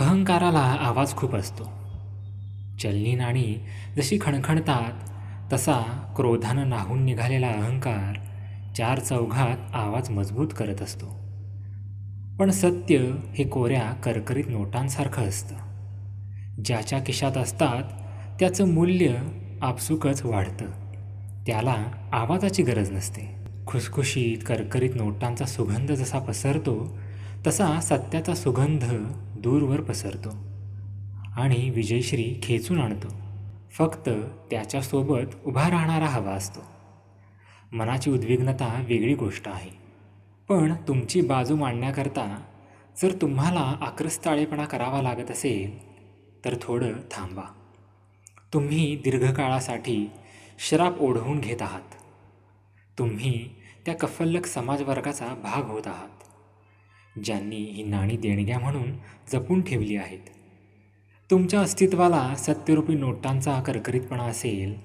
अहंकाराला आवाज खूप असतो. चलनी नाणी जशी खणखणतात तसा क्रोधानं नाहून निघालेला अहंकार चार चौघात आवाज मजबूत करत असतो. पण सत्य हे कोऱ्या करकरीत नोटांसारखं असतं. ज्याच्या खिशात असतात त्याचं मूल्य आपसुकच वाढतं. त्याला आवाजाची गरज नसते. खुसखुशीत करकरीत नोटांचा सुगंध जसा पसरतो तसा सत्याचा सुगंध दूरवर पसरतो आणि विजयश्री खेचून आणतो. फक्त त्याच्यासोबत उभा राहणारा हवा असतो. मनाची उद्विग्नता वेगळी गोष्ट आहे. पण तुमची बाजू मांडण्याकरता जर तुम्हाला आक्रस्ताळेपणा करावा लागत असेल तर थोडं थांबा. तुम्ही दीर्घकाळासाठी श्राप ओढवून घेत आहात. तुम्ही त्या कफल्लक समाजवर्गाचा भाग होत आहात. ज्यांनी ही नाणी देणग्या म्हणून जपून ठेवली आहेत. तुमच्या अस्तित्वाला सत्यरूपी नोटांचा करकरीतपणा असेल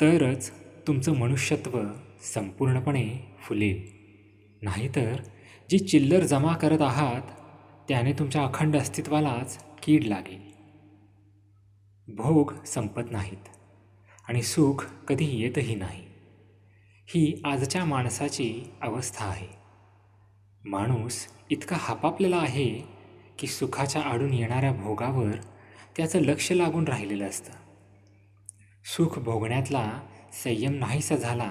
तरच तुमचं मनुष्यत्व संपूर्णपणे फुलेल. नाहीतर जी चिल्लर जमा करत आहात त्याने तुमच्या अखंड अस्तित्वालाच कीड लागेल. भोग संपत नाहीत आणि सुख कधी येतही नाही. ही आजच्या माणसाची अवस्था आहे. माणूस इतका हापापलेला आहे की सुखाच्या आडून येणाऱ्या भोगावर त्याचं लक्ष लागून राहिलेलं असतं. सुख भोगण्यातला संयम नाहीसा झाला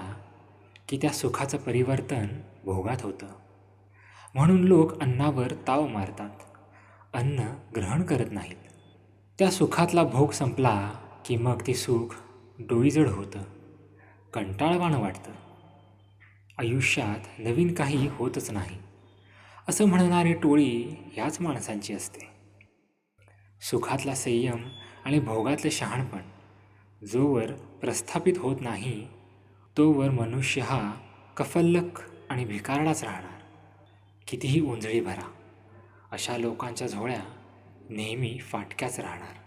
की त्या सुखाचं परिवर्तन भोगात होतं. म्हणून लोक अन्नावर ताव मारतात. अन्न ग्रहण करत नाहीत. त्या सुखातला भोग संपला की मग ते सुख डोईजड होतं. कंटाळवाणं वाटतं. आयुष्यात नवीन काही होतच नाही. असं म्हणणारी टोळी ह्याच माणसांची असते. सुखातला संयम आणि भोगातलं शहाणपण जोवर प्रस्थापित होत नाही तोवर मनुष्य हा कफल्लक आणि भिकारडाच राहणार. कितीही उंजळी भरा अशा लोकांच्या झोळ्या नेहमी फाटक्याच राहणार.